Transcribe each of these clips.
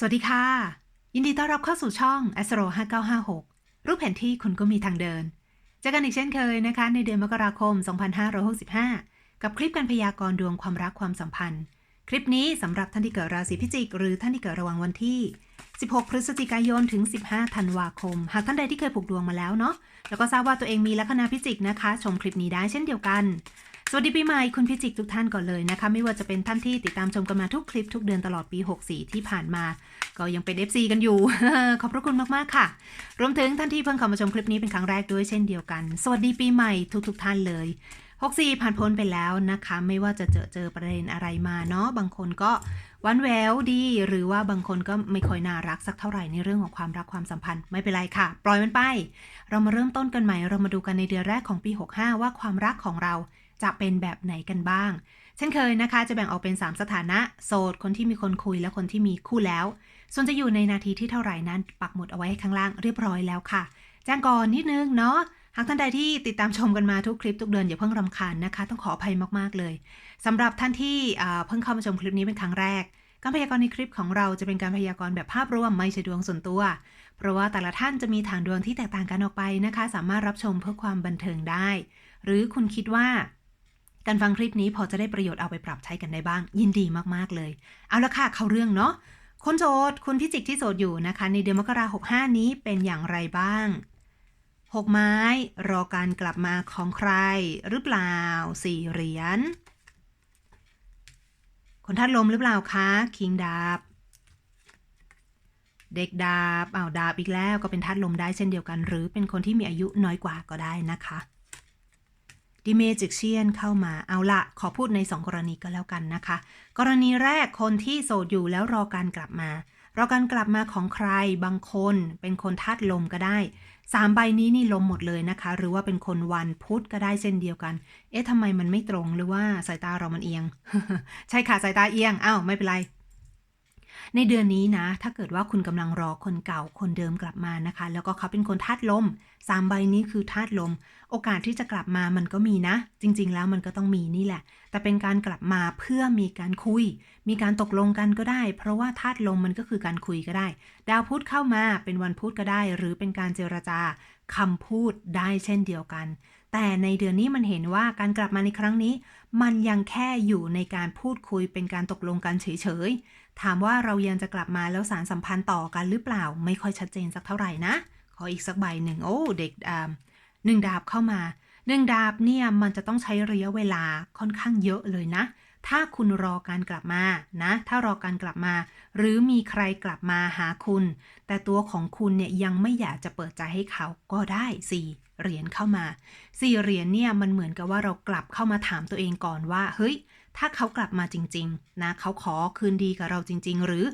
สวัสดีค่ะ ยินดีต้อนรับเข้าสู่ช่อง Astro 5956 รูปแผนที่คุณก็มีทางเดินเจอกันอีกเช่นเคยนะคะ ในเดือนมกราคม 2565 กับคลิปการพยากรณ์ดวงความรักความสัมพันธ์ คลิปนี้สำหรับท่านที่เกิดราศีพิจิก หรือท่านที่เกิดระหว่างวันที่ 16 พฤศจิกายนถึง 15 ธันวาคม หากท่านใดที่เคยผูกดวงมาแล้วเนาะแล้วก็ทราบว่าตัวเองมีลัคนาพิจิกนะคะ ชมคลิปนี้ได้เช่นเดียวกัน สวัสดีปีใหม่คุณพิจิกทุกท่านก่อนเลยนะคะ ไม่ว่าจะเป็นท่านที่ติดตามชมกันมาทุกคลิปทุกเดือนตลอดปี 64 ที่ผ่านมา ก็ยังเป็น FC กันอยู่ ขอบพระคุณมาก ๆ ค่ะ รวมถึงท่านที่เพิ่งเข้ามาชมคลิปนี้เป็นครั้งแรกด้วยเช่นเดียวกัน สวัสดีปีใหม่ทุกๆท่านเลย 64 ผ่านพ้นไปแล้วนะคะ ไม่ว่าจะเจอเจอประเด็นอะไรมาเนาะบางคนก็วันแววดี หรือว่าบางคนก็ไม่ค่อยน่ารักสักเท่าไหร่ในเรื่องของความรักความสัมพันธ์ไม่เป็นไรค่ะ ปล่อยมันไป เรามาเริ่มต้นกันใหม่ เรามาดูกันในเดือนแรกของปี 65 ว่าความรักของเรา จะเป็นแบบไหนกันบ้าง เช่นเคยนะคะ จะแบ่งออกเป็น 3 สถานะ โสด คนที่มีคนคุยและคนที่มีคู่แล้ว ส่วนจะอยู่ในนาทีที่เท่าไหร่นั้น ปักหมุดเอาไว้ข้างล่างเรียบร้อยแล้วค่ะ แจ้งก่อนนิดนึงเนาะหากท่านใดที่ติดตามชมกันมาทุกคลิปทุกเดือนอย่าเพิ่งรำคาญนะคะ ต้องขออภัยมากๆเลยสำหรับท่านที่เพิ่งเข้ามาชมคลิปนี้เป็นครั้งแรก การพยากรณ์ในคลิปของเราจะเป็นการพยากรณ์แบบภาพรวมไม่ใช่ดวงส่วนตัว เพราะว่าแต่ละท่านจะมีฐานดวงที่แตกต่างกันออกไปนะคะ สามารถรับชมเพื่อความบันเทิงได้ หรือคุณคิดว่า การฟังคลิปนี้พอจะได้ประโยชน์เอาไปปรับใช้กันได้บ้าง ยินดีมากๆเลย เอาละค่ะ เข้าเรื่องเนาะคนโสดคุณพิจิกที่โสดอยู่นะคะ ในเดือนมกราคม65นี้เป็นอย่างไรบ้างหกไม้ รอการกลับมาของใคร หรือเปล่าสี่เหรียญคนทัดลมหรือเปล่าคะคิงดาบ เด็กดาบอ้าวดาบอีกแล้วก็เป็นทัดลมได้เช่นเดียวกัน หรือเป็นคนที่มีอายุน้อยกว่าก็ได้นะคะ ดิเมจิกเชียนเข้ามาเอาละขอพูดใน 2 กรณีก็แล้วกันนะคะ กรณีแรกคนที่โสดอยู่แล้วรอการกลับมา รอการกลับมาของใครบางคนเป็นคนธาตุลมก็ได้สามใบนี้นี่ลมหมดเลยนะคะ หรือว่าเป็นคนวันพุธก็ได้เช่นเดียวกัน เอ๊ะทำไมมันไม่ตรงหรือว่าสายตาเรามันเอียง ใช่ค่ะสายตาเอียงอ้าวไม่เป็นไร ในเดือนนี้นะ ถ้าเกิดว่าคุณกำลังรอคนเก่าคนเดิมกลับมานะคะ แล้วก็เขาเป็นคนธาตุลมสามใบนี้คือธาตุลม โอกาสที่จะกลับมามันก็มีนะ จริง ๆ แล้วมันก็ต้องมีนี่แหละ แต่เป็นการกลับมาเพื่อมีการคุย มีการตกลงกันก็ได้ เพราะว่าธาตุลมมันก็คือการคุยก็ได้ ดาวพุธเข้ามาเป็นวันพุธก็ได้ หรือเป็นการเจรจาคำพูดได้เช่นเดียวกัน แต่ในเดือนนี้มันเห็นว่าการกลับมาในครั้งนี้ มันยังแค่อยู่ในการพูดคุยเป็นการตกลงกันเฉยๆ ถามว่าเรายังจะกลับมาแล้วสารสัมพันธ์ต่อกันหรือเปล่า ไม่ค่อยชัดเจนสักเท่าไหร่นะ ขออีกสักใบหนึ่งโอ้เด็กอ่าหนึ่งดาบเข้ามาหนึ่งดาบเนี่ยมันจะต้องใช้ระยะเวลาค่อนข้างเยอะเลยนะ ถ้าคุณรอการกลับมานะ ถ้ารอการกลับมา หรือมีใครกลับมาหาคุณ แต่ตัวของคุณเนี่ยยังไม่อยากจะเปิดใจให้เขาก็ได้สี่เหรียญเข้ามาสี่เหรียญเนี่ยมันเหมือนกับว่าเรากลับเข้ามาถามตัวเองก่อนว่าเฮ้ย ถ้าเขากลับมาจริงๆนะเขาขอคืนดีกับเราจริง ๆ หรือ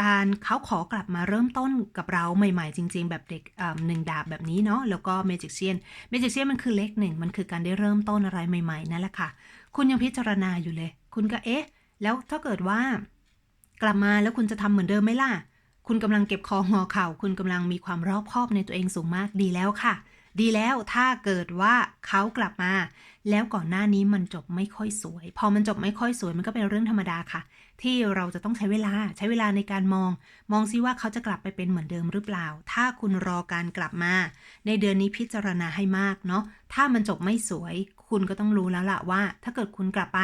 การเขาขอกลับมาเริ่มต้นกับเราใหม่ๆ จริง ๆ แบบเด็กหนึ่งดาบแบบนี้เนาะแล้วก็เมจิกเชียนเมจิกเชียนมันคือเลขหนึ่งมันคือการได้เริ่มต้นอะไรใหม่ๆนั่นแหละค่ะ คุณยังพิจารณาอยู่เลย คุณก็เอ๊ะ แล้วถ้าเกิดว่า กลับมาแล้วคุณจะทำเหมือนเดิมไหมล่ะ คุณกำลังเก็บคองอเข่า คุณกำลังมีความรอบคอบในตัวเองสูงมากดีแล้วค่ะ ดีแล้วถ้าเกิดว่าเขากลับมา แล้วก่อนหน้านี้มันจบไม่ค่อยสวย พอมันจบไม่ค่อยสวยมันก็เป็นเรื่องธรรมดาค่ะ ที่เราจะต้องใช้เวลาใช้เวลาในการมอง มองซิว่าเขาจะกลับไปเป็นเหมือนเดิมหรือเปล่า ถ้าคุณรอการกลับมา ในเดือนนี้พิจารณาให้มากเนาะถ้ามันจบไม่สวย คุณก็ต้องรู้แล้วล่ะว่า ถ้าเกิดคุณกลับไป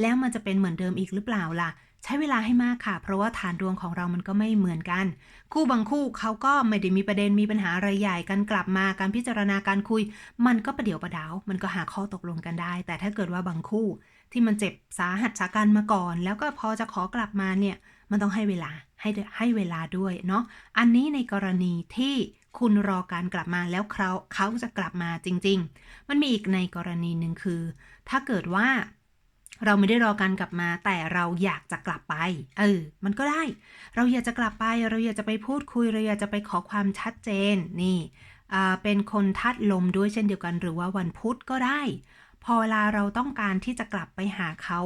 แล้วมันจะเป็นเหมือนเดิมอีกหรือเปล่าล่ะ ใช้เวลาให้มากค่ะ เพราะว่าฐานดวงของเรามันก็ไม่เหมือนกัน คู่บางคู่เขาก็ไม่ได้มีประเด็นมีปัญหาอะไรใหญ่การกลับมาการพิจารณาการคุย มันก็ประเดี๋ยวประดาว มันก็หาข้อตกลงกันได้ แต่ถ้าเกิดว่าบางคู่ที่มันเจ็บสาหัสสากันมาก่อน แล้วก็พอจะขอกลับมาเนี่ยมันต้องให้เวลาให้ให้เวลาด้วยเนาะอันนี้ในกรณีที่คุณรอการกลับมาแล้วเขาเขาจะกลับมาจริง ๆ มันมีอีกในกรณีหนึ่งคือ ถ้าเกิดว่า เราไม่ได้รอการกลับมา แต่เราอยากจะกลับไป เออ มันก็ได้ เราอยากจะกลับไป เราอยากจะไปพูดคุย เราอยากจะไปขอความชัดเจน นี่เป็นคนทัดลมด้วยเช่นเดียวกัน หรือว่าวันพุธก็ได้ พอเวลาเราต้องการที่จะกลับไปหาเขา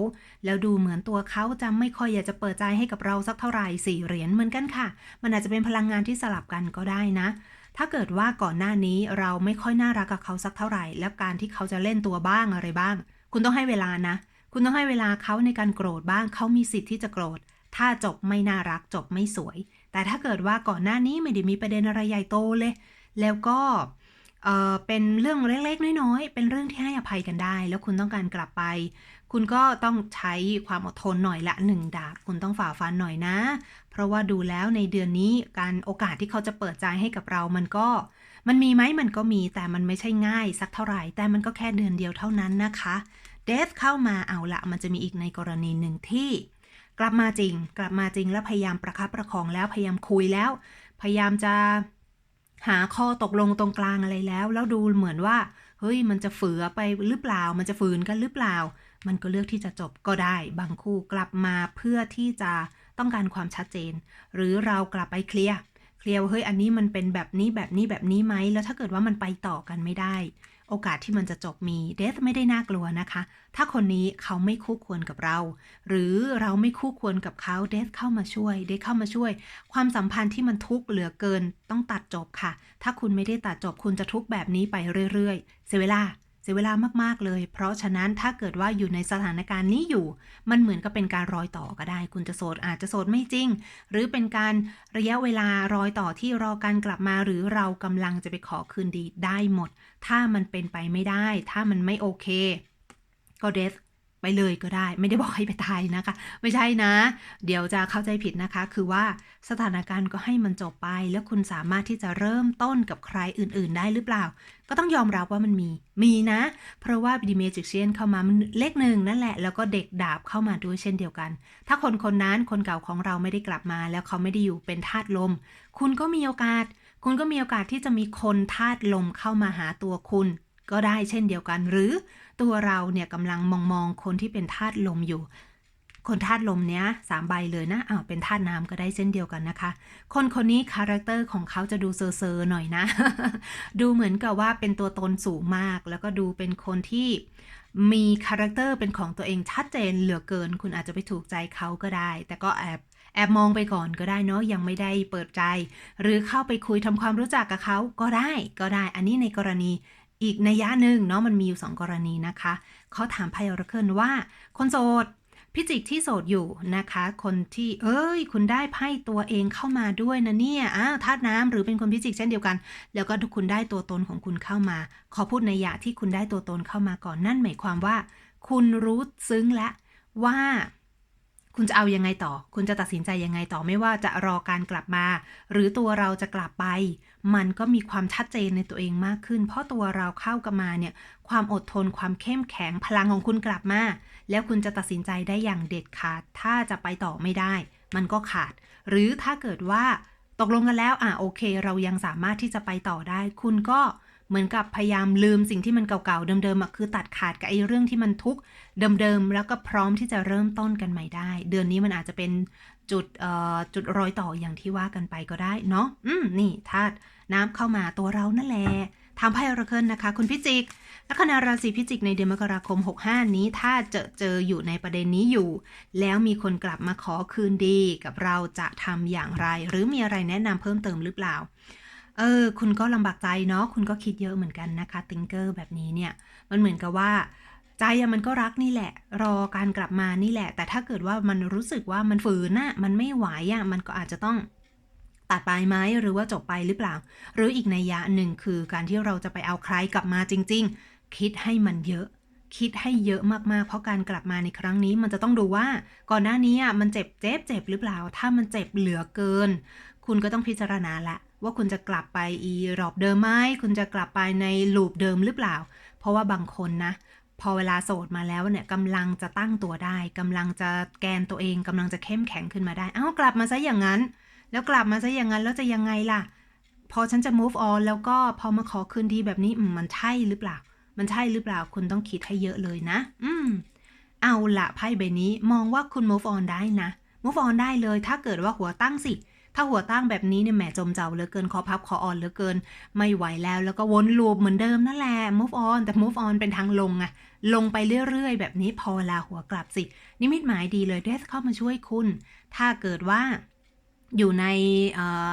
แล้วดูเหมือนตัวเขาจะไม่ค่อยอยากจะเปิดใจให้กับเราสักเท่าไหร่สี่เหรียญเหมือนกันค่ะ มันอาจจะเป็นพลังงานที่สลับกันก็ได้นะถ้าเกิดว่าก่อนหน้านี้เราไม่ค่อยน่ารักกับเขาสักเท่าไหร่ แล้วการที่เขาจะเล่นตัวบ้างอะไรบ้าง คุณต้องให้เวลานะ คุณต้องให้เวลาเขาในการโกรธบ้าง เขามีสิทธิ์ที่จะโกรธ ถ้าจบไม่น่ารักจบไม่สวย แต่ถ้าเกิดว่าก่อนหน้านี้ไม่ได้มีประเด็นอะไรใหญ่โตเลย แล้วก็เออเป็นเรื่องเล็กๆ น้อยๆ เป็นเรื่องที่ให้อภัยกันได้ แล้วคุณต้องการกลับไป คุณก็ต้องใช้ความอดทนหน่อยละหนึ่งดาบ คุณต้องฝ่าฟันหน่อยนะ เพราะว่าดูแล้วในเดือนนี้การโอกาสที่เขาจะเปิดใจให้กับเรามันก็ มันมีไหมมันก็มีแต่มันไม่ใช่ง่ายสักเท่าไหร่ แต่มันก็แค่เดือนเดียวเท่านั้นนะคะ เดฟเข้ามาเอาละมันจะมีอีกในกรณีหนึ่งที่ กลับมาจริง กลับมาจริงแล้วพยายามประคับประคองแล้วพยายามคุยแล้ว พยายามจะหาข้อตกลงตรงกลางอะไรแล้ว แล้วดูเหมือนว่าเฮ้ยมันจะฝือไปหรือเปล่า มันจะฝืนกันหรือเปล่า มันก็เลือกที่จะจบก็ได้ บางคู่กลับมาเพื่อที่จะต้องการความชัดเจน หรือเรากลับไปเคลียร์เคลียร์ว่าเฮ้ยอันนี้มันเป็นแบบนี้แบบนี้แบบนี้ไหมแล้วถ้าเกิดว่ามันไปต่อกันไม่ได้ โอกาสที่มันจะจบมีเดธไม่ได้น่ากลัวนะคะ ถ้าคนนี้เขาไม่คู่ควรกับเรา หรือเราไม่คู่ควรกับเขาเดธเข้ามาช่วยเดธเข้ามาช่วย ความสัมพันธ์ที่มันทุกข์เหลือเกินต้องตัดจบค่ะ ถ้าคุณไม่ได้ตัดจบคุณจะทุกข์แบบนี้ไปเรื่อยๆ เสียเวลา สียเวลามาก ๆ เลย เพราะฉะนั้นถ้าเกิดว่าอยู่ในสถานการณ์นี้อยู่ มันเหมือนกับเป็นการรอยต่อก็ได้ คุณจะโสดอาจจะโสดไม่จริง หรือเป็นการระยะเวลารอยต่อที่รอการกลับมา หรือเรากำลังจะไปขอคืนดีได้หมด ถ้ามันเป็นไปไม่ได้ ถ้ามันไม่โอเค ก็เดท ไปเลยก็ได้ ไม่ได้บอกให้ไปตายนะคะ ไม่ใช่นะ เดี๋ยวจะเข้าใจผิดนะคะ คือว่าสถานการณ์ก็ให้มันจบไป แล้วคุณสามารถที่จะเริ่มต้นกับใครอื่น ๆ ได้หรือเปล่า ก็ต้องยอมรับว่ามันมี มีนะ เพราะว่าดีเมจิกเชียนเข้ามามันเลขหนึ่งนั่นแหละ แล้วก็เด็กดาบเข้ามาด้วยเช่นเดียวกัน ถ้าคนคนนั้นคนเก่าของเราไม่ได้กลับมา แล้วเขาไม่ได้อยู่เป็นธาตุลม คุณก็มีโอกาส คุณก็มีโอกาสที่จะมีคนธาตุลมเข้ามาหาตัวคุณ ก็ได้เช่นเดียวกัน หรือตัวเราเนี่ยกำลังมองมองคนที่เป็นธาตุลมอยู่ คนธาตุลมเนี้ยสามใบเลยนะอ้าวเป็นธาตุน้ำก็ได้เช่นเดียวกันนะคะ คนคนนี้คาแรคเตอร์ของเขาจะดูเซอร์เซอร์หน่อยนะ ดูเหมือนกับว่าเป็นตัวตนสูงมาก แล้วก็ดูเป็นคนที่มีคาแรคเตอร์เป็นของตัวเองชัดเจนเหลือเกิน คุณอาจจะไปถูกใจเขาก็ได้ แต่ก็แอบแอบมองไปก่อนก็ได้เนาะยังไม่ได้เปิดใจ หรือเข้าไปคุยทำความรู้จักกับเขาก็ได้ก็ได้ อันนี้ในกรณี อีกในยะหนึ่งเนาะมันมีอยู่สองกรณีนะคะเขาถามไพ่ออรเคิลว่า คนโสดพิจิกที่โสดอยู่นะคะ คนที่เอ้ย คุณได้ไพ่ตัวเองเข้ามาด้วยนะเนี่ยอ้าวธาตุน้ำหรือเป็นคนพิจิกเช่นเดียวกัน แล้วก็ทุกคุณได้ตัวตนของคุณเข้ามา ขอพูดในยะที่คุณได้ตัวตนเข้ามาก่อนนั่นหมายความว่า คุณรู้ซึ้งและว่า คุณจะเอายังไงต่อ คุณจะตัดสินใจยังไงต่อไม่ว่าจะรอการกลับมา หรือตัวเราจะกลับไป มันก็มีความชัดเจนในตัวเองมากขึ้น เพราะตัวเราเข้ากันมาเนี่ย ความอดทนความเข้มแข็งพลังของคุณกลับมา แล้วคุณจะตัดสินใจได้อย่างเด็ดขาด ถ้าจะไปต่อไม่ได้ มันก็ขาด หรือถ้าเกิดว่าตกลงกันแล้ว อะโอเค เรายังสามารถที่จะไปต่อได้ คุณก็ เหมือนกับพยายามลืมสิ่งที่มันเก่าๆเดิมๆอะคือตัดขาดกับไอ้เรื่องที่มันทุกข์เดิมๆแล้วก็พร้อมที่จะเริ่มต้นกันใหม่ได้ เดือนนี้มันอาจจะเป็นจุดเอ่อจุดรอยต่ออย่างที่ว่ากันไปก็ได้เนาะอืมนี่ธาตุน้ำเข้ามาตัวเรานั่นแหละทำไพ่อราเคิลนะคะ คุณพิจิกลัคนาราศีพิจิกในเดือนมกราคม 65 นี้ถ้าเจอเจออยู่ในประเด็นนี้อยู่ แล้วมีคนกลับมาขอคืนดีกับเราจะทำอย่างไร หรือมีอะไรแนะนำเพิ่มเติมหรือเปล่า เออ คุณก็ลำบากใจเนาะ คุณก็คิดเยอะเหมือนกันนะคะติงเกอร์แบบนี้เนี่ย มันเหมือนกับว่า ใจมันก็รักนี่แหละ รอการกลับมานี่แหละ แต่ถ้าเกิดว่ามันรู้สึกว่ามันฝืนน่ะ มันไม่ไหวอะมันก็อาจจะต้องตัดไปไหมหรือว่าจบไปหรือเปล่า หรืออีกในยยะหนึ่งคือการที่เราจะไปเอาใครกลับมาจริง ๆ คิดให้มันเยอะ คิดให้เยอะมากๆ เพราะการกลับมาในครั้งนี้ มันจะต้องดูว่าก่อนหน้านี้อะมันเจ็บเจ็บเจ็บหรือเปล่า ถ้ามันเจ็บเหลือเกิน คุณก็ต้องพิจารณาละ ว่าคุณจะกลับไปอีรอบเดิมไหมคุณจะกลับไปในลูปเดิมหรือเปล่า เพราะว่าบางคนนะ พอเวลาโสดมาแล้วเนี่ยกำลังจะตั้งตัวได้กำลังจะแกนตัวเองกำลังจะเข้มแข็งขึ้นมาได้เอ้ากลับมาซะอย่างนั้น แล้วกลับมาซะอย่างนั้นแล้วจะยังไงล่ะ พอฉันจะ move on แล้วก็พอมาขอคืนดีแบบนี้มันใช่หรือเปล่า มันใช่หรือเปล่าคุณต้องคิดให้เยอะเลยนะ อืมเอาละไพ่ใบนี้มองว่าคุณ move on ได้นะ move on ได้เลย ถ้าเกิดว่าหัวตั้งสิ ถ้าหัวตั้งแบบนี้เนี่ยแหมจมเจ้าเหลือเกินคอพับคออ่อนเหลือเกิน ไม่ไหวแล้วแล้วก็วนลูปเหมือนเดิมนั่นแหละ move on แต่ move on เป็นทางลงอะลงไปเรื่อยๆ แบบนี้พอเวลาหัวกลับสิ นิมิตหมายดีเลยเดสเข้ามาช่วยคุณ ถ้าเกิดว่าอยู่ใน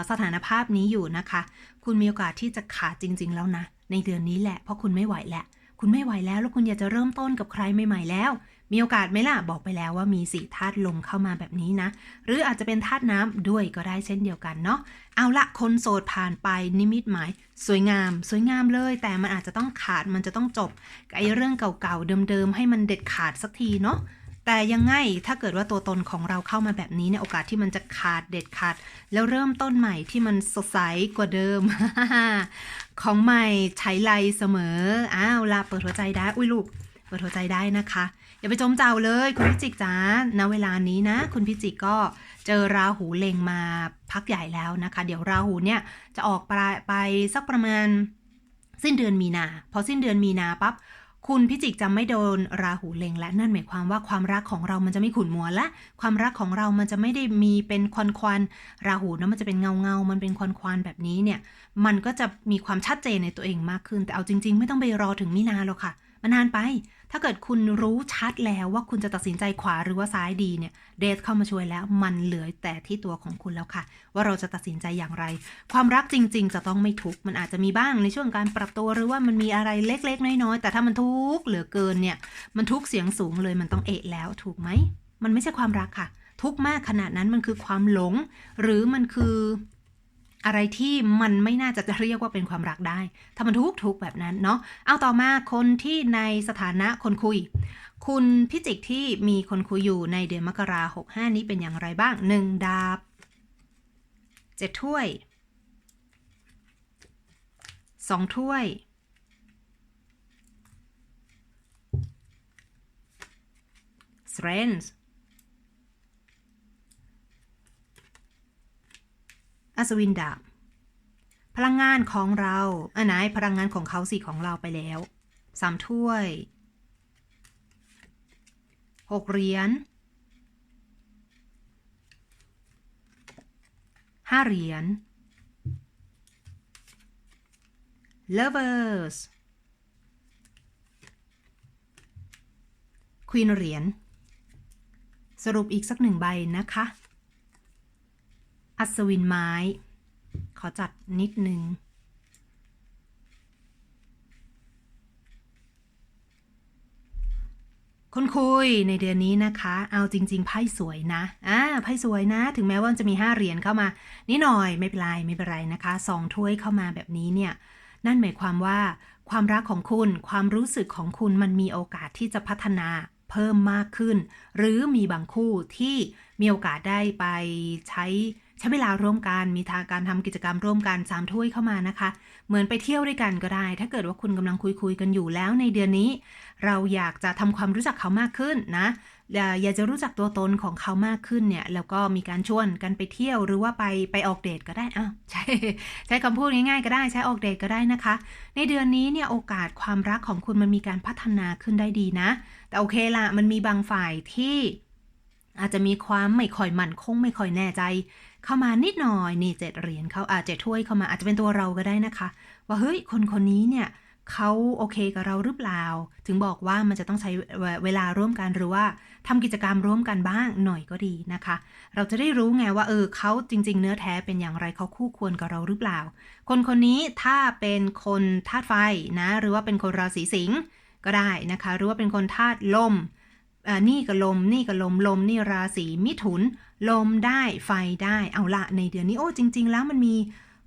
สถานภาพนี้อยู่นะคะ คุณมีโอกาสที่จะขาดจริง ๆ แล้วนะ ในเดือนนี้แหละ เพราะคุณไม่ไหวแล้ว คุณไม่ไหวแล้ว แล้วคุณอยากจะเริ่มต้นกับใครใหม่ ๆ แล้ว มีโอกาสไหมล่ะ บอกไปแล้วว่ามีสี่ธาตุลมเข้ามาแบบนี้นะ หรืออาจจะเป็นธาตุน้ำด้วยก็ได้เช่นเดียวกันเนาะ เอาละคนโสดผ่านไปนิมิตหมาย สวยงาม สวยงามเลย แต่มันอาจจะต้องขาดมันจะต้องจบไอ้เรื่องเก่าๆเดิมๆให้มันเด็ดขาดสักทีเนาะแต่ยังไงถ้าเกิดว่าตัวตนของเราเข้ามาแบบนี้เนี่ยโอกาสที่มันจะขาดเด็ดขาด แล้วเริ่มต้นใหม่ที่มันสดใสกว่าเดิม ของใหม่ใช้ไรเสมออ้าวละเปิดหัวใจได้อุ้ยลูก เปิดหัวใจได้นะคะ อย่าไปจมเจ้าเลย คุณพิจิกจ้าณเวลานี้นะ คุณพิจิกก็เจอราหูเล็งมาพักใหญ่แล้วนะคะ เดี๋ยวราหูเนี่ยจะออกไปไปสักประมาณสิ้นเดือนมีนา พอสิ้นเดือนมีนาปั๊บคุณพิจิกจะไม่โดนราหูเล็งและนั่นหมายความว่าความรักของเรามันจะไม่ขุ่นมัวและ ความรักของเรามันจะไม่ได้มีเป็นควันควันราหูนะมันจะเป็นเงาเงามันเป็นควันควันแบบนี้เนี่ย มันก็จะมีความชัดเจนในตัวเองมากขึ้น แต่เอาจริง ๆ ไม่ต้องไปรอถึงมินาหรอกค่ะ มันนานไป ถ้าเกิดคุณรู้ชัดแล้วว่าคุณจะตัดสินใจขวาหรือว่าซ้ายดีเนี่ยเดทเข้ามาช่วยแล้วมันเหลือแต่ที่ตัวของคุณแล้วค่ะ ว่าเราจะตัดสินใจอย่างไร ความรักจริง ๆ จะต้องไม่ทุกข์มันอาจจะมีบ้างในช่วงการปรับตัวหรือว่ามันมีอะไรเล็ก ๆ น้อยๆแต่ถ้ามันทุกข์เหลือเกินเนี่ยมันทุกข์เสียงสูงเลยมันต้องเอะแล้วถูกไหมมันไม่ใช่ความรักค่ะ ทุกข์มากขนาดนั้นมันคือความหลง หรือมันคือ อะไรที่มันไม่น่าจะเรียกว่าเป็นความรักได้ ถ้ามันทุกทุกแบบนั้นเนาะ เอาต่อมาคนที่ในสถานะคนคุย คุณพิจิกที่มีคนคุยอยู่ในเดือนมกราหกห้านี้เป็นอย่างไรบ้างหนึ่งดาบเจ็ดถ้วยสองถ้วย strength อัศวินดาบ พลังงานของเราอันไหนพลังงานของเขาสิของเราไปแล้วสามถ้วยหกเหรียญห้าเหรียญ lovers ควีนเหรียญ สรุปอีกสักหนึ่งใบนะคะ อัศวินไม้ ขอจัดนิดนึง คนคุยในเดือนนี้นะคะ เอาจริง ๆ ไพ่สวยนะ อ่า ไพ่สวยนะ ถึงแม้ว่าจะมีห้าเหรียญเข้ามา นิดหน่อยไม่เป็นไรไม่เป็นไรนะคะสองถ้วยเข้ามาแบบนี้เนี่ย นั่นหมายความว่า ความรักของคุณ ความรู้สึกของคุณมันมีโอกาสที่จะพัฒนาเพิ่มมากขึ้น หรือมีบางคู่ที่มีโอกาสได้ไปใช้ ใช้เวลาร่วมกันมีทางการทำกิจกรรมร่วมกันสามถ้วยเข้ามานะคะ เหมือนไปเที่ยวด้วยกันก็ได้ ถ้าเกิดว่าคุณกำลังคุยคุยกันอยู่แล้วในเดือนนี้ เราอยากจะทำความรู้จักเขามากขึ้นนะอยาอยากจะรู้จักตัวตนของเขามากขึ้นเนี่ยแล้วก็มีการชวนกันไปเที่ยวหรือว่าไปไปออกเดทก็ได้อ้าวใช้ใช้คำพูดง่ายๆก็ได้ใช้ออกเดทก็ได้นะคะ ในเดือนนี้เนี่ยโอกาสความรักของคุณมันมีการพัฒนาขึ้นได้ดีนะ แต่โอเคละมันมีบางฝ่ายที่อาจจะมีความไม่ค่อยมั่นคงไม่ค่อยแน่ใจ เข้ามานิดหน่อยนี่เจ็ดเหรียญเขาอาจจะถ้วยเข้ามาอาจจะเป็นตัวเราก็ได้นะคะ ว่าเฮ้ยคนคนนี้เนี่ยเขาโอเคกับเราหรือเปล่า ถึงบอกว่ามันจะต้องใช้เวลาร่วมกันหรือว่าทำกิจกรรมร่วมกันบ้างหน่อยก็ดีนะคะ เราจะได้รู้ไงว่าเออเขาจริง ๆ เนื้อแท้เป็นอย่างไรเขาคู่ควรกับเราหรือเปล่า คนคนนี้ถ้าเป็นคนธาตุไฟนะ หรือว่าเป็นคนราศีสิงห์ก็ได้นะคะ หรือว่าเป็นคนธาตุลมนี่ก็ลม นี่ก็ลมลมนี่ราศีมิถุน ลมได้ไฟได้เอาละในเดือนนี้โอ้จริง ๆ แล้วมันมี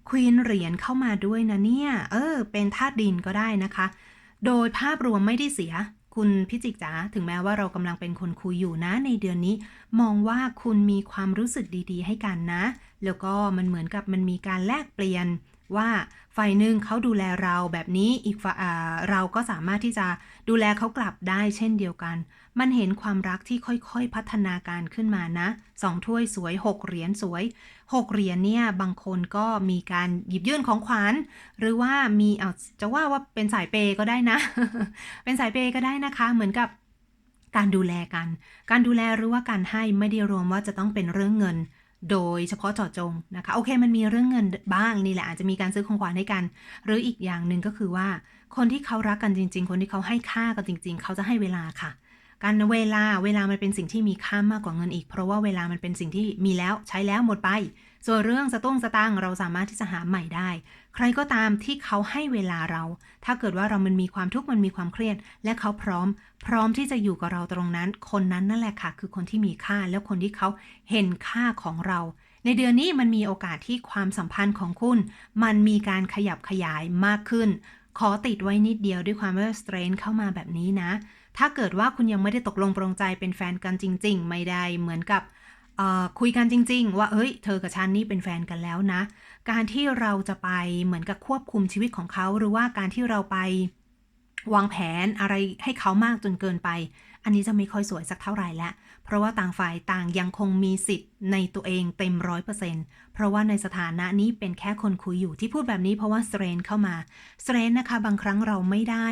ควีนเหรียญเข้ามาด้วยนะเนี่ยเออ เป็นธาตุดินก็ได้นะคะ โดยภาพรวมไม่ได้เสีย คุณพิจิกจ๋าถึงแม้ว่าเรากำลังเป็นคนคุยอยู่นะ ในเดือนนี้ มองว่าคุณมีความรู้สึกดีๆ ให้กันนะ แล้วก็มันเหมือนกับมันมีการแลกเปลี่ยนว่าฝ่ายหนึ่งเขาดูแลเราแบบนี้อีกฝ่ายอ่าเราก็สามารถที่จะดูแลเขากลับได้เช่นเดียวกัน มันเห็นความรักที่ค่อยๆพัฒนาการขึ้นมานะสองถ้วยสวยหกเหรียญสวยหกเหรียญเนี่ยบางคนก็มีการหยิบยื่นของขวัญหรือว่ามีเอาจะว่าว่าเป็นสายเปย์ก็ได้นะ เป็นสายเปย์ก็ได้นะคะ เหมือนกับการดูแลกัน การดูแลหรือว่าการให้ไม่ได้รวมว่าจะต้องเป็นเรื่องเงินโดยเฉพาะเจาะจงนะคะ โอเคมันมีเรื่องเงินบ้างนี่แหละอาจจะมีการซื้อของขวัญให้กัน หรืออีกอย่างหนึ่งก็คือว่า คนที่เขารักกันจริง ๆ คนที่เขาให้ค่ากันจริง ๆ เขาจะให้เวลาค่ะ การเวลาเวลามันเป็นสิ่งที่มีค่ามากกว่าเงินอีก เพราะว่าเวลามันเป็นสิ่งที่มีแล้วใช้แล้วหมดไป ส่วนเรื่องสตุ้งสตางเราสามารถที่จะหาใหม่ได้ ใครก็ตามที่เขาให้เวลาเรา ถ้าเกิดว่าเรามันมีความทุกข์มันมีความเครียด และเขาพร้อม พร้อมที่จะอยู่กับเราตรงนั้น คนนั้นนั่นแหละค่ะ คือคนที่มีค่าแล้วคนที่เขาเห็นค่าของเราในเดือนนี้มันมีโอกาสที่ความสัมพันธ์ของคุณ มันมีการขยับขยายมากขึ้น ขอติดไว้นิดเดียวด้วยความว่าสเตรนเข้ามาแบบนี้นะ ถ้าเกิดว่าคุณยังไม่ได้ตกลงปรงใจเป็นแฟนกันจริง ๆ ไม่ได้เหมือนกับคุยกันจริง ๆ ว่าเอ้ย เธอกับฉันนี่เป็นแฟนกันแล้วนะ การที่เราจะไปเหมือนกับควบคุมชีวิตของเขา หรือว่าการที่เราไปวางแผนอะไรให้เขามากจนเกินไป อันนี้จะไม่ค่อยสวยสักเท่าไหร่แล้วเพราะว่าต่างฝ่ายต่างยังคงมีสิทธิ์ในตัวเองเต็มร้อยเปอร์เซ็นต์เพราะว่าในสถานะนี้เป็นแค่คนคุยอยู่ที่พูดแบบนี้เพราะว่าสเตรนเข้ามาสเตรนนะคะ บางครั้งเราไม่ได้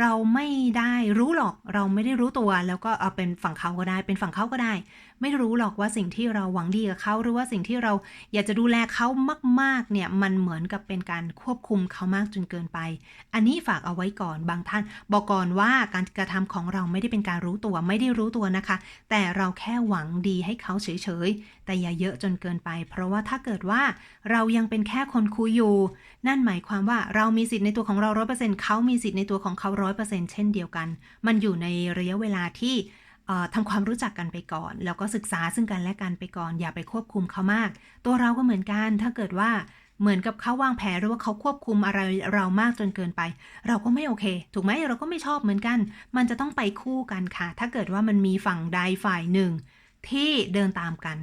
เราไม่ได้รู้หรอก เราไม่ได้รู้ตัว แล้วก็เอาเป็นฝั่งเขาก็ได้ เป็นฝั่งเขาก็ได้ ไม่รู้หรอกว่าสิ่งที่เราหวังดีกับเขาหรือว่าสิ่งที่เราอยากจะดูแลเขามากๆ เนี่ยมันเหมือนกับเป็นการควบคุมเขามากจนเกินไป อันนี้ฝากเอาไว้ก่อนบางท่าน บอกก่อนว่าการกระทำของเราไม่ได้เป็นการรู้ตัวไม่ได้รู้ตัวนะคะ แต่เราแค่หวังดีให้เขาเฉยๆแต่อย่าเยอะจนเกินไป เพราะว่าถ้าเกิดว่าเรายังเป็นแค่คนคุยอยู่ นั่นหมายความว่าเรามีสิทธิ์ในตัวของเราร้อยเปอร์เซ็นต์เขามีสิทธิ์ในตัวของเขาร้อยเปอร์เซ็นต์เช่นเดียวกัน มันอยู่ในระยะเวลาที่ ทำความรู้จักกันไปก่อน แล้วก็ศึกษาซึ่งกันและกันไปก่อน อย่าไปควบคุมเขามาก ตัวเราก็เหมือนกัน ถ้าเกิดว่าเหมือนกับเขาวางแผนหรือว่าเขาควบคุมอะไรเรามากจนเกินไป เราก็ไม่โอเค ถูกไหมเราก็ไม่ชอบเหมือนกัน มันจะต้องไปคู่กันค่ะ ถ้าเกิดว่ามันมีฝั่งใดฝ่ายหนึ่ง ที่เดินตามกัน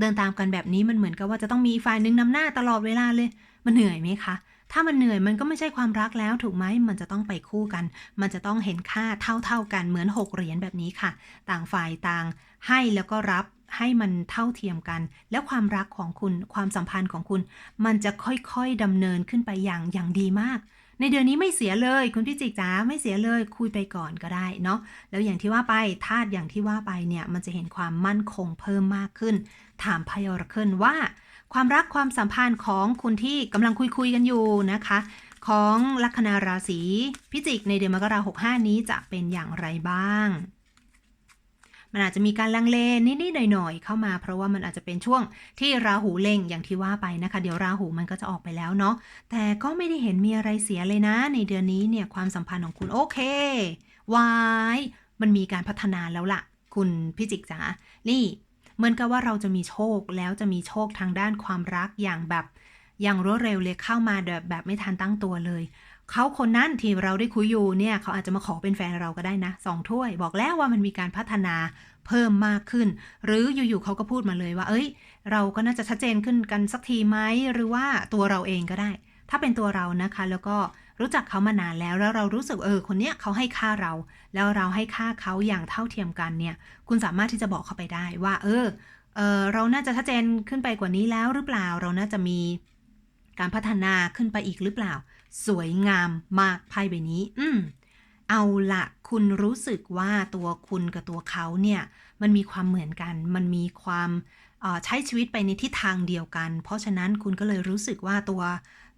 เดินตามกันแบบนี้มันเหมือนกับว่าจะต้องมีฝ่ายหนึ่งนำหน้าตลอดเวลาเลย มันเหนื่อยไหมคะ ถ้ามันเหนื่อยมันก็ไม่ใช่ความรักแล้วถูกไหมมันจะต้องไปคู่กัน มันจะต้องเห็นค่าเท่าๆกันเหมือนหกเหรียญแบบนี้ค่ะ ต่างฝ่ายต่างให้แล้วก็รับให้มันเท่าเทียมกัน แล้วความรักของคุณความสัมพันธ์ของคุณ มันจะค่อยๆดำเนินขึ้นไปอย่างอย่างดีมาก ในเดือนนี้ไม่เสียเลย คุณพิจิกจ๋าไม่เสียเลย คุยไปก่อนก็ได้เนาะแล้วอย่างที่ว่าไปธาตุอย่างที่ว่าไปเนี่ยมันจะเห็นความมั่นคงเพิ่มมากขึ้น ถามพยอรเคิลว่า ความรักความสัมพันธ์ของคุณที่กำลังคุยคุยกันอยู่นะคะ ของลัคนาราศีพิจิกในเดือนมกราคม65 นี้จะเป็นอย่างไรบ้าง มันอาจจะมีการลังเลนิดๆหน่อยๆเข้ามา เพราะว่ามันอาจจะเป็นช่วงที่ราหูเล็งอย่างที่ว่าไปนะคะ เดี๋ยวราหูมันก็จะออกไปแล้วเนาะแต่ก็ไม่ได้เห็นมีอะไรเสียเลยนะ ในเดือนนี้เนี่ยความสัมพันธ์ของคุณโอเควายมันมีการพัฒนาแล้วล่ะ คุณพิจิกจ๋านี่เหมือนกับว่าเราจะมีโชคแล้วจะมีโชคทางด้านความรักอย่างแบบอย่างรวดเร็วเลยเข้ามาแบบแบบไม่ทันตั้งตัวเลย เขาคนนั้นที่เราได้คุยอยู่เนี่ยเขาอาจจะมาขอเป็นแฟนเราก็ได้นะสองถ้วย บอกแล้วว่ามันมีการพัฒนาเพิ่มมากขึ้น หรืออยู่ๆเขาก็พูดมาเลยว่า เอ้ย เราก็น่าจะชัดเจนขึ้นกันสักทีไหมหรือว่าตัวเราเองก็ได้ ถ้าเป็นตัวเรานะคะ แล้วก็รู้จักเขามานานแล้วแล้วเรารู้สึกเออคนเนี้ยเขาให้ค่าเรา แล้วเราให้ค่าเขาอย่างเท่าเทียมกันเนี่ย คุณสามารถที่จะบอกเขาไปได้ว่า เออเออเราน่าจะชัดเจนขึ้นไปกว่านี้แล้วหรือเปล่า เราน่าจะมีการพัฒนาขึ้นไปอีกหรือเปล่า สวยงามมากไพ่ใบนี้ อืมเอาละคุณรู้สึกว่าตัวคุณกับตัวเขาเนี่ยมันมีความเหมือนกัน มันมีความใช้ชีวิตไปในทิศทางเดียวกัน เพราะฉะนั้นคุณก็เลยรู้สึกว่าตัว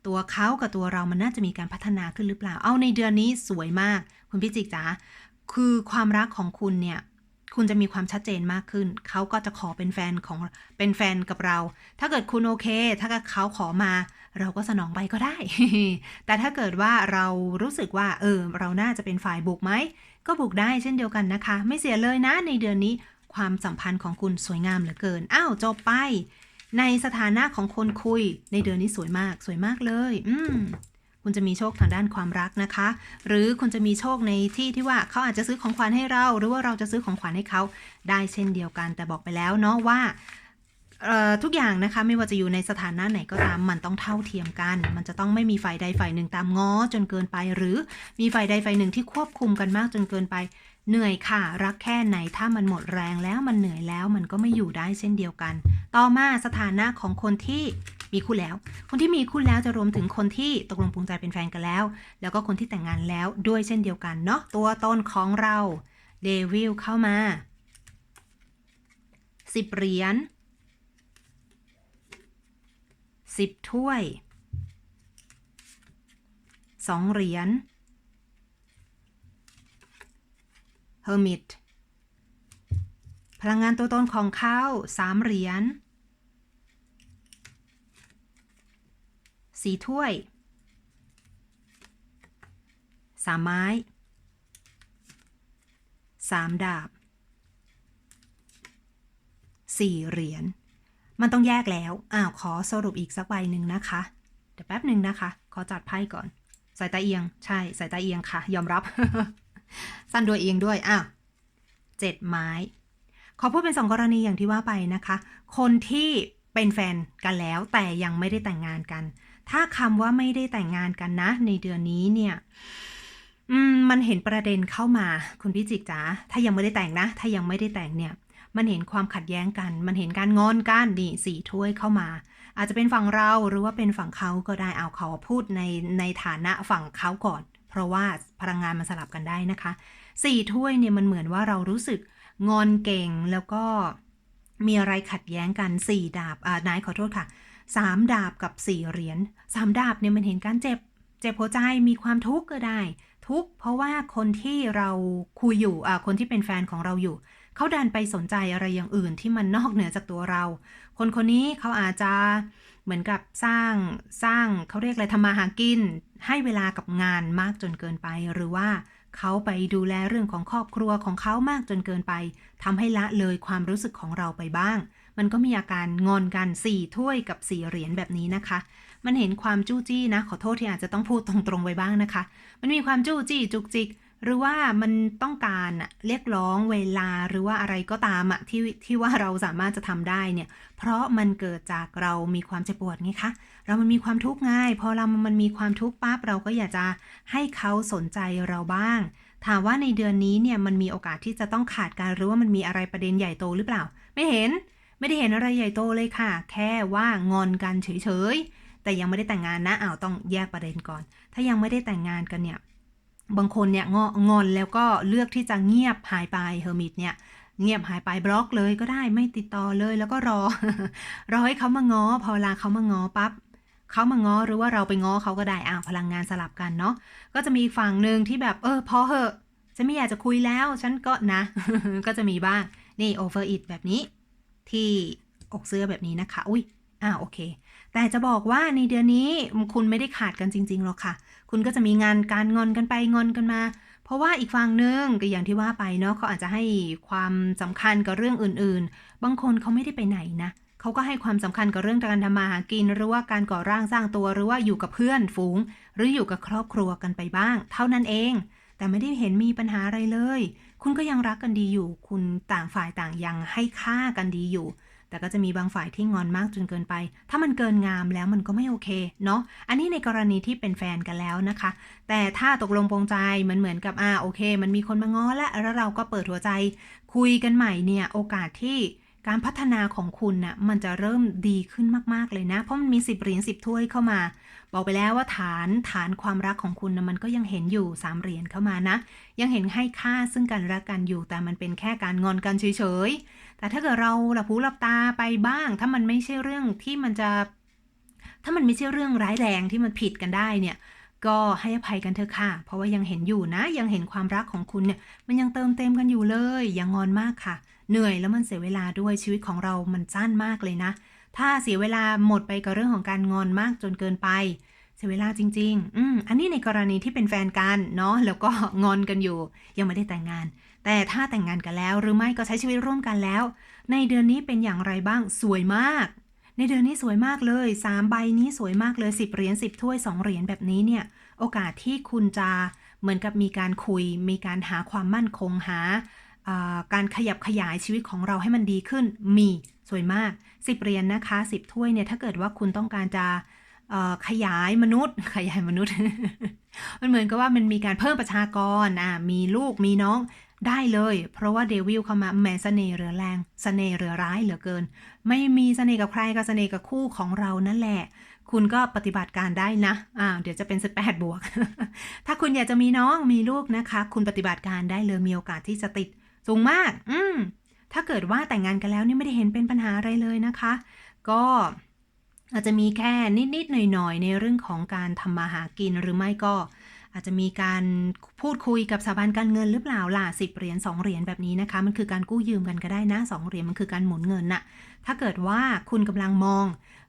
ตัวเขากับตัวเรามันน่าจะมีการพัฒนาขึ้นหรือเปล่า เอาในเดือนนี้สวยมาก คุณพิจิกจ๋าคือความรักของคุณเนี่ยคุณจะมีความชัดเจนมากขึ้น เขาก็จะขอเป็นแฟนของเป็นแฟนกับเรา ถ้าเกิดคุณโอเค ถ้าเกิดเขาขอมา เราก็สนองไปก็ได้ แต่ถ้าเกิดว่าเรารู้สึกว่า เออ เราน่าจะเป็นฝ่ายบุกไหม ก็บุกได้เช่นเดียวกันนะคะ ไม่เสียเลยนะในเดือนนี้ ความสัมพันธ์ของคุณสวยงามเหลือเกิน อ้าว จบไป ในสถานะของคนคุย ในเดือนนี้สวยมาก สวยมากเลย อืมคุณจะมีโชคทางด้านความรักนะคะ หรือคุณจะมีโชคในที่ที่ว่าเขาอาจจะซื้อของขวัญให้เรา หรือว่าเราจะซื้อของขวัญให้เขาได้เช่นเดียวกัน แต่บอกไปแล้วเนาะว่า ทุกอย่างนะคะไม่ว่าจะอยู่ในสถานะไหนก็ตามมันต้องเท่าเทียมกัน มันจะต้องไม่มีฝ่ายใดฝ่ายหนึ่งตามง้อจนเกินไป หรือมีฝ่ายใดฝ่ายหนึ่งที่ควบคุมกันมากจนเกินไป เหนื่อยค่ะ รักแค่ไหนถ้ามันหมดแรงแล้วมันเหนื่อยแล้วมันก็ไม่อยู่ได้เช่นเดียวกัน ต่อมาสถานะของคนที่มีคู่แล้ว คนที่มีคู่แล้วจะรวมถึงคนที่ตกลงปรงใจเป็นแฟนกันแล้ว แล้วก็คนที่แต่งงานแล้วด้วยเช่นเดียวกันเนาะตัวตนของเราเดวิลเข้ามาสิบเหรียญ สิบถ้วยสองเหรียญ hermit พลังงานตัวตนของเขาสามเหรียญสีถ้วยสามไม้สามดาบสี่เหรียญ มันต้องแยกแล้วอ้าวขอสรุปอีกสักใบหนึ่งนะคะ เดี๋ยวแป๊บหนึ่งนะคะ ขอจัดไพ่ก่อน สายตาเอียง ใช่ สายตาเอียงค่ะ ยอมรับ สั้นด้วยเอียงด้วย อ้าวเจ็ดไม้ ขอพูดเป็นสองกรณีอย่างที่ว่าไปนะคะ คนที่เป็นแฟนกันแล้วแต่ยังไม่ได้แต่งงานกัน ถ้าคำว่าไม่ได้แต่งงานกันนะ ในเดือนนี้เนี่ยอืมมันเห็นประเด็นเข้ามาคุณพิจิกจ๋าถ้ายังไม่ได้แต่งนะ ถ้ายังไม่ได้แต่งเนี่ย มันเห็นความขัดแย้งกัน มันเห็นการงอนกันนี่สี่ถ้วยเข้ามา อาจจะเป็นฝั่งเราหรือว่าเป็นฝั่งเขาก็ได้เอาเขาพูดในในฐานะฝั่งเขาก่อน เพราะว่าพลังงานมันสลับกันได้นะคะสี่ถ้วยเนี่ยมันเหมือนว่าเรารู้สึกงอนเก่งแล้วก็มีอะไรขัดแย้งกันสี่ดาบอ่านายขอโทษค่ะสามดาบกับสี่เหรียญสามดาบเนี่ยมันเห็นการเจ็บ เจ็บหัวใจมีความทุกข์ก็ได้ ทุกข์เพราะว่าคนที่เราคุยอยู่อาคนที่เป็นแฟนของเราอยู่ เขาดันไปสนใจอะไรอย่างอื่นที่มันนอกเหนือจากตัวเรา คนคนนี้เขาอาจจะเหมือนกับสร้างสร้างเขาเรียกอะไรทำมาหากิน ให้เวลากับงานมากจนเกินไป หรือว่าเขาไปดูแลเรื่องของครอบครัวของเขามากจนเกินไปทำให้ละเลยความรู้สึกของเราไปบ้าง มันก็มีอาการงอนกันสี่ถ้วยกับสี่เหรียญแบบนี้นะคะ มันเห็นความจู้จี้นะ ขอโทษที่อาจจะต้องพูดตรงๆไว้บ้างนะคะ มันมีความจู้จี้จุกจิก หรือว่ามันต้องการเรียกร้องเวลาหรือว่าอะไรก็ตามอะที่ที่ว่าเราสามารถจะทำได้เนี่ย เพราะมันเกิดจากเรามีความเจ็บปวดไงคะเรามันมีความทุกข์ง่าย พอเรามันมีความทุกข์ปั๊บเราก็อยากจะให้เขาสนใจเราบ้าง ถามว่าในเดือนนี้เนี่ยมันมีโอกาสที่จะต้องขาดการหรือว่ามันมีอะไรประเด็นใหญ่โตหรือเปล่า ไม่เห็น ไม่ได้เห็นอะไรใหญ่โตเลยค่ะ แค่ว่างอนกันเฉยๆแต่ยังไม่ได้แต่งงานนะอ้าวต้องแยกประเด็นก่อน ถ้ายังไม่ได้แต่งงานกันเนี่ย บางคนเนี่ยงองอนแล้วก็เลือกที่จะเงียบหายไปเฮอร์มิตเนี่ยเงียบหายไปบล็อกเลยก็ได้ไม่ติดต่อเลยแล้วก็รอ รอให้เขามาง้อ พอเวลาเขามาง้อปั๊บเขามาง้อหรือว่าเราไปง้อเขาก็ได้อ้าพลังงานสลับกันเนาะก็จะมีฝั่งหนึ่งที่แบบเออพอเหอะฉันไม่อยากจะคุยแล้ว ฉันก็นะ ก็จะมีบ้างนี่โอเวอร์อิทแบบนี้ ที่อกเสื้อแบบนี้นะคะ อุ้ยอ่าโอเค แต่จะบอกว่าในเดือนนี้คุณไม่ได้ขาดกันจริง ๆ หรอกค่ะ คุณก็จะมีงานการงอนกันไปงอนกันมา เพราะว่าอีกฝั่งหนึ่งก็อย่างที่ว่าไปเนาะเขาอาจจะให้ความสำคัญกับเรื่องอื่น ๆ บางคนเขาไม่ได้ไปไหนนะเขาก็ให้ความสำคัญกับเรื่องการทำมาหากิน หรือว่าการก่อร่างสร้างตัวหรือว่าอยู่กับเพื่อนฝูง หรืออยู่กับครอบครัวกันไปบ้าง เท่านั้นเอง แต่ไม่ได้เห็นมีปัญหาอะไรเลย คุณก็ยังรักกันดีอยู่ คุณต่างฝ่ายต่างยังให้ค่ากันดีอยู่ แต่ก็จะมีบางฝ่ายที่งอนมากจนเกินไป ถ้ามันเกินงามแล้วมันก็ไม่โอเคเนาะ อันนี้ในกรณีที่เป็นแฟนกันแล้วนะคะ แต่ถ้าตกลงปรงใจมันเหมือนกับอ่าโอเค มันมีคนมาง้อแล้วแล้วเราก็เปิดหัวใจ คุยกันใหม่เนี่ยโอกาสที่การพัฒนาของคุณน่ะมันจะเริ่มดีขึ้นมากๆเลยนะ เพราะมันมีสิบเหรียญสิบถ้วยเข้ามา บอกไปแล้วว่าฐานฐานความรักของคุณนะมันก็ยังเห็นอยู่สามเหรียญเข้ามานะ ยังเห็นให้ค่าซึ่งกันและกันอยู่ แต่มันเป็นแค่การงอนกันเฉยๆ แต่ถ้าเกิดเราหลับหูหลับตาไปบ้าง ถ้ามันไม่ใช่เรื่องที่มันจะ ถ้ามันไม่ใช่เรื่องร้ายแรงที่มันผิดกันได้เนี่ยก็ให้อภัยกันเถอะค่ะ เพราะว่ายังเห็นอยู่นะ ยังเห็นความรักของคุณเนี่ย มันยังเติมเต็มกันอยู่เลย อย่างงอนมากค่ะ เหนื่อยแล้วมันเสียเวลาด้วยชีวิตของเรามันสั้นมากเลยนะ ถ้าเสียเวลาหมดไปกับเรื่องของการงอนมากจนเกินไป เสียเวลาจริง ๆ อืมอันนี้ในกรณีที่เป็นแฟนกันเนาะแล้วก็งอนกันอยู่ ยังไม่ได้แต่งงาน แต่ถ้าแต่งงานกันแล้วหรือไม่ก็ใช้ชีวิตร่วมกันแล้ว ในเดือนนี้เป็นอย่างไรบ้างสวยมาก ในเดือนนี้สวยมากเลยสามใบนี้สวยมากเลยสิบเหรียญสิบถ้วยสองเหรียญแบบนี้เนี่ย โอกาสที่คุณจะเหมือนกับมีการคุย มีการหาความมั่นคงหา การขยับขยายชีวิตของเราให้มันดีขึ้นมีสวยมากสิบเหรียญนะคะสิบถ้วยเนี่ยถ้าเกิดว่าคุณต้องการจะขยายมนุษย์ ขยายมนุษย์ มันเหมือนกับว่ามันมีการเพิ่มประชากรอ่ามีลูกมีน้องได้เลย เพราะว่าเดวิลเข้ามาแหมเสน่ห์เรือแรงเสน่ห์เรือร้ายเหลือเกิน ไม่มีเสน่ห์กับใครก็เสน่ห์กับคู่ของเรานั่นแหละ คุณก็ปฏิบัติการได้นะอ่าเดี๋ยวจะเป็น 18 บวก ถ้าคุณอยากจะมีน้องมีลูกนะคะ คุณปฏิบัติการได้เลยมีโอกาสที่จะติด สูงมาก อืม ถ้าเกิดว่าแต่งงานกันแล้วนี่ไม่ได้เห็นเป็นปัญหาอะไรเลยนะคะ ก็อาจจะมีแค่นิดๆหน่อยๆ ในเรื่องของการทำมาหากินหรือไม่ก็ อาจจะมีการพูดคุยกับสถาบันการเงินหรือเปล่าล่ะสิบเหรียญสองเหรียญแบบนี้นะคะ มันคือการกู้ยืมกันก็ได้นะสองเหรียญมันคือการหมุนเงินน่ะ ถ้าเกิดว่าคุณกำลังมอง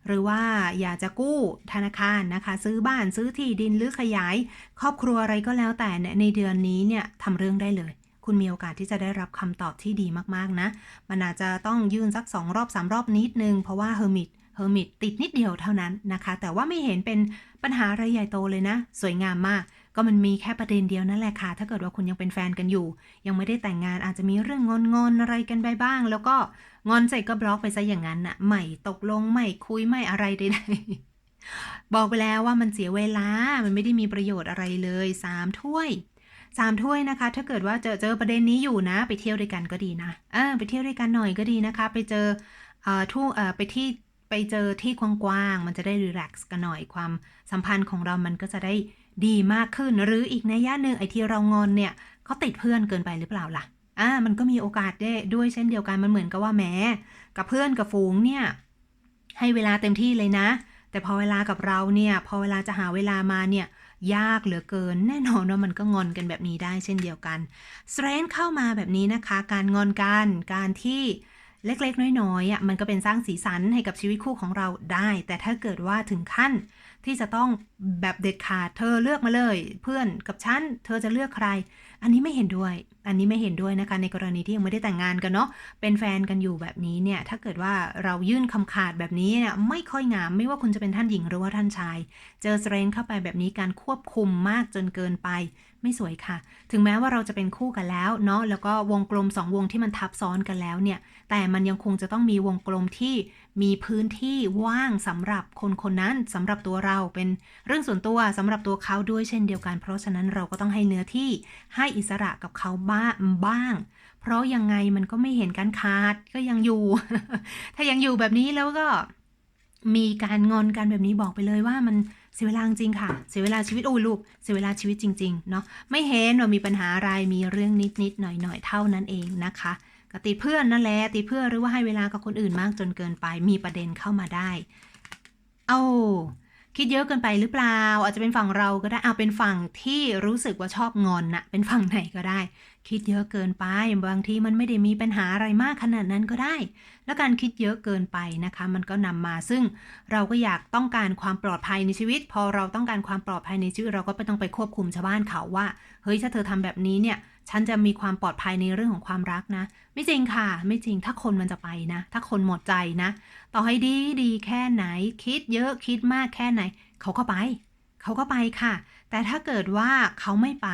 หรือว่าอยากจะกู้ธนาคารนะคะ ซื้อบ้านซื้อที่ดินหรือขยาย ครอบครัวอะไรก็แล้วแต่เนี่ยในเดือนนี้เนี่ยทำเรื่องได้เลย คุณมีโอกาสที่จะได้รับคำตอบที่ดีมากๆนะ มันอาจจะต้องยื่นสัก 2 รอบ 3 รอบนิดนึง เพราะว่าเฮอร์มิตเฮอร์มิตติดนิดเดียวเท่านั้นนะคะ แต่ว่าไม่เห็นเป็นปัญหาอะไรใหญ่โตเลยนะ สวยงามมาก ก็มันมีแค่ประเด็นเดียวนั่นแหละค่ะ ถ้าเกิดว่าคุณยังเป็นแฟนกันอยู่ ยังไม่ได้แต่งงานอาจจะมีเรื่องงอนๆอะไรกันไปบ้าง แล้วก็งอนเสร็จก็บล็อกไปซะอย่างนั้นน่ะไม่ตกลงไม่คุยไม่อะไรใดๆบอกไปแล้วว่ามันเสียเวลา มันไม่ได้มีประโยชน์อะไรเลยสามถ้วย สามถ้วยนะคะ ถ้าเกิดว่าเจอเจอประเด็นนี้อยู่นะ ไปเที่ยวด้วยกันก็ดีนะเออไปเที่ยวด้วยกันหน่อยก็ดีนะคะ ไปเจอเอ่อทุ่งเอ่อไปที่ไปเจอที่กว้างๆมันจะได้รีแลกซ์กันหน่อยความสัมพันธ์ของเรามันก็จะได้ดีมากขึ้น หรืออีกในย่าหนึ่งไอ้ที่เรางอนเนี่ยเขาติดเพื่อนเกินไปหรือเปล่าล่ะอ่ามันก็มีโอกาสได้ด้วยเช่นเดียวกันมันเหมือนกับว่าแหมกับเพื่อนกับฝูงเนี่ยให้เวลาเต็มที่เลยนะ แต่พอเวลากับเราเนี่ยพอเวลาจะหาเวลามาเนี่ย ยากเหลือเกิน แน่นอนว่ามันก็งอนกันแบบนี้ได้เช่นเดียวกันสเตรนเข้ามาแบบนี้นะคะ การงอนกันการที่เล็กๆ น้อยๆอะมันก็เป็นสร้างสีสันให้กับชีวิตคู่ของเราได้ แต่ถ้าเกิดว่าถึงขั้นที่จะต้องแบบเด็ดขาดเธอเลือกมาเลย เพื่อนกับฉันเธอจะเลือกใคร อันนี้ไม่เห็นด้วย อันนี้ไม่เห็นด้วยนะคะ ในกรณีที่ยังไม่ได้แต่งงานกันเนาะ เป็นแฟนกันอยู่แบบนี้เนี่ย ถ้าเกิดว่าเรายื่นคำขาดแบบนี้เนี่ยไม่ค่อยงาม ไม่ว่าคุณจะเป็นท่านหญิงหรือว่าท่านชาย เจอสเตรนเข้าไปแบบนี้การควบคุมมากจนเกินไปไม่สวยค่ะ ถึงแม้ว่าเราจะเป็นคู่กันแล้วเนาะแล้วก็วงกลมสองวงที่มันทับซ้อนกันแล้วเนี่ย แต่มันยังคงจะต้องมีวงกลมที่มีพื้นที่ว่างสำหรับคนคนนั้นสำหรับตัวเราเป็นเรื่องส่วนตัวสำหรับตัวเขาด้วยเช่นเดียวกัน เพราะฉะนั้นเราก็ต้องให้เนื้อที่ให้อิสระกับเขาบ้างบ้าง เพราะยังไงมันก็ไม่เห็นการขาดก็ยังอยู่ ถ้ายังอยู่แบบนี้แล้วก็มีการงอนกันแบบนี้บอกไปเลยว่ามัน เสียเวลาจริงค่ะ เสียเวลาชีวิตโอ้ยลูก เสียเวลาชีวิตจริง ๆ เนาะไม่เห็นว่ามีปัญหาอะไร มีเรื่องนิดๆหน่อยๆเท่านั้นเองนะคะก็ติดเพื่อนนั่นแหละติดเพื่อนหรือว่าให้เวลากับคนอื่นมากจนเกินไป มีประเด็นเข้ามาได้ เอา คิดเยอะเกินไปหรือเปล่า อาจจะเป็นฝั่งเราก็ได้เอาเป็นฝั่งที่รู้สึกว่าชอบงอนน่ะ เป็นฝั่งไหนก็ได้ คิดเยอะเกินไป บางทีมันไม่ได้มีปัญหาอะไรมากขนาดนั้นก็ได้ แล้วการคิดเยอะเกินไปนะคะ มันก็นำมาซึ่งเราก็อยากต้องการความปลอดภัยในชีวิต พอเราต้องการความปลอดภัยในชีวิตเราก็ไม่ต้องไปควบคุมชาวบ้านเขาว่า เฮ้ยถ้าเธอทำแบบนี้เนี่ยฉันจะมีความปลอดภัยในเรื่องของความรักนะ ไม่จริงค่ะ ไม่จริงถ้าคนมันจะไปนะ ถ้าคนหมดใจนะ ต่อให้ดีดีแค่ไหน คิดเยอะคิดมากแค่ไหน เขาก็ไป เขาก็ไปค่ะ แต่ถ้าเกิดว่าเขาไม่ไป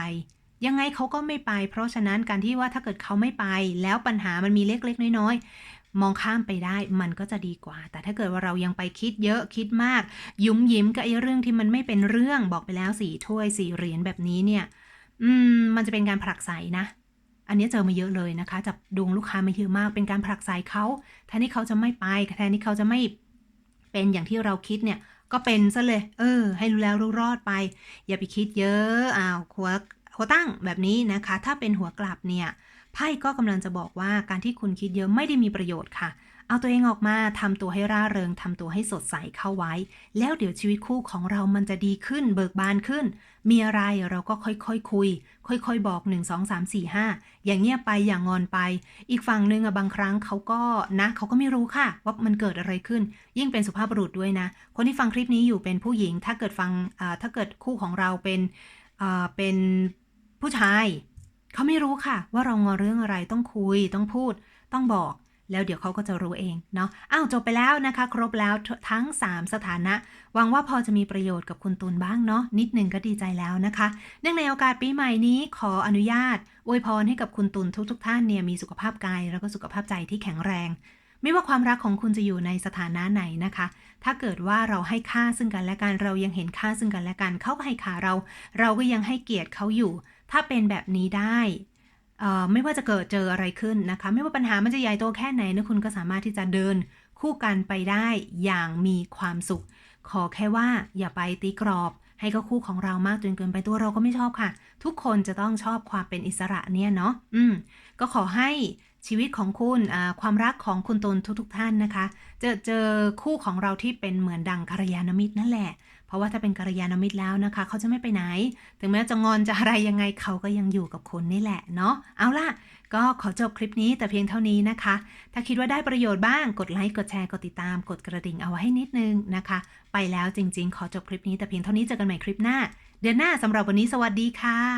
ยังไงเขาก็ไม่ไป เพราะฉะนั้นการที่ว่าถ้าเกิดเขาไม่ไป แล้วปัญหามันมีเล็กๆ น้อยๆมองข้ามไปได้มันก็จะดีกว่า แต่ถ้าเกิดว่าเรายังไปคิดเยอะคิดมาก ยุ้มยิ้มกับไอ้เรื่องที่มันไม่เป็นเรื่องบอกไปแล้วสี่ถ้วยสี่เหรียญแบบนี้เนี่ย อืม มันจะเป็นการผลักไสนะ อันนี้เจอมาเยอะเลยนะคะ จับดวงลูกค้ามาเยอะมาก เป็นการผลักไสเขาแทนที่เขาจะไม่ไปแทนที่เขาจะไม่เป็นอย่างที่เราคิดเนี่ย ก็เป็นซะเลย เออ ให้รู้แล้วรู้รอดไป อย่าไปคิดเยอะอ้าวหัวหัวตั้งแบบนี้นะคะ ถ้าเป็นหัวกลับเนี่ยไพ่ก็กำลังจะบอกว่าการที่คุณคิดเยอะไม่ได้มีประโยชน์ค่ะ เอาตัวเองออกมาทำตัวให้ร่าเริงทำตัวให้สดใสเข้าไว้ แล้วเดี๋ยวชีวิตคู่ของเรามันจะดีขึ้น เบิกบานขึ้น มีอะไรเราก็ค่อยๆคคุย ค่อยๆ บอก 1 2 3 4 5 อย่างเงียบไปอย่างงอนไป อีกฝั่งหนึ่งอะบางครั้งเขาก็นะเขาก็ไม่รู้ค่ะ ว่ามันเกิดอะไรขึ้น ยิ่งเป็นสุภาพบุรุษด้วยนะ คนที่ฟังคลิปนี้อยู่เป็นผู้หญิง ถ้าเกิดฟังถ้าเกิดคู่ของเราเป็นเป็นผู้ชาย เขาไม่รู้ค่ะ ว่าเรางอนเรื่องอะไรต้องคุยต้องพูดต้องบอก แล้วเดี๋ยวเขาก็จะรู้เองเนาะ อ้าวจบไปแล้วนะคะ ครบแล้วทั้ง 3 สถานะ หวังว่าพอจะมีประโยชน์กับคุณตุลบ้างเนาะนิดหนึ่งก็ดีใจแล้วนะคะ เนื่องในโอกาสปีใหม่นี้ขออนุญาตอวยพรให้กับคุณตุลทุกๆทท่านเนี่ยมีสุขภาพกายแล้วก็สุขภาพใจที่แข็งแรง ไม่ว่าความรักของคุณจะอยู่ในสถานะไหนนะคะ ถ้าเกิดว่าเราให้ค่าซึ่งกันและกันเรายังเห็นค่าซึ่งกันและกันเขาก็ให้ค่าเรา เราก็ยังให้เกียรติเขาอยู่ ถ้าเป็นแบบนี้ได้ ไม่ว่าจะเกิดเจออะไรขึ้นนะคะ ไม่ว่าปัญหามันจะใหญ่โตแค่ไหนนะคุณก็สามารถที่จะเดินคู่กันไปได้อย่างมีความสุข ขอแค่ว่าอย่าไปตีกรอบ ให้เขาคู่ของเรามากจนเกินไปตัวเราก็ไม่ชอบค่ะ ทุกคนจะต้องชอบความเป็นอิสระเนี่ยเนาะอืม ก็ขอให้ชีวิตของคุณความรักของคุณตนทุกๆท่านนะคะเจอเจอคู่ของเราที่เป็นเหมือนดังกัลยาณมิตรนั่นแหละ เพราะว่าถ้าเป็นกัลยาณมิตรแล้วนะคะ เขาจะไม่ไปไหน ถึงแม้จะงอนจะอะไรยังไงเขาก็ยังอยู่กับคุณนี่แหละเนาะเอาล่ะ ก็ขอจบคลิปนี้แต่เพียงเท่านี้นะคะ ถ้าคิดว่าได้ประโยชน์บ้างกดไลค์กดแชร์กดติดตามกดกระดิ่งเอาไว้ให้นิดนึงนะคะ ไปแล้วจริง ๆ ขอจบคลิปนี้แต่เพียงเท่านี้เจอกันใหม่คลิปหน้า เดือนหน้าสำหรับวันนี้สวัสดีค่ะ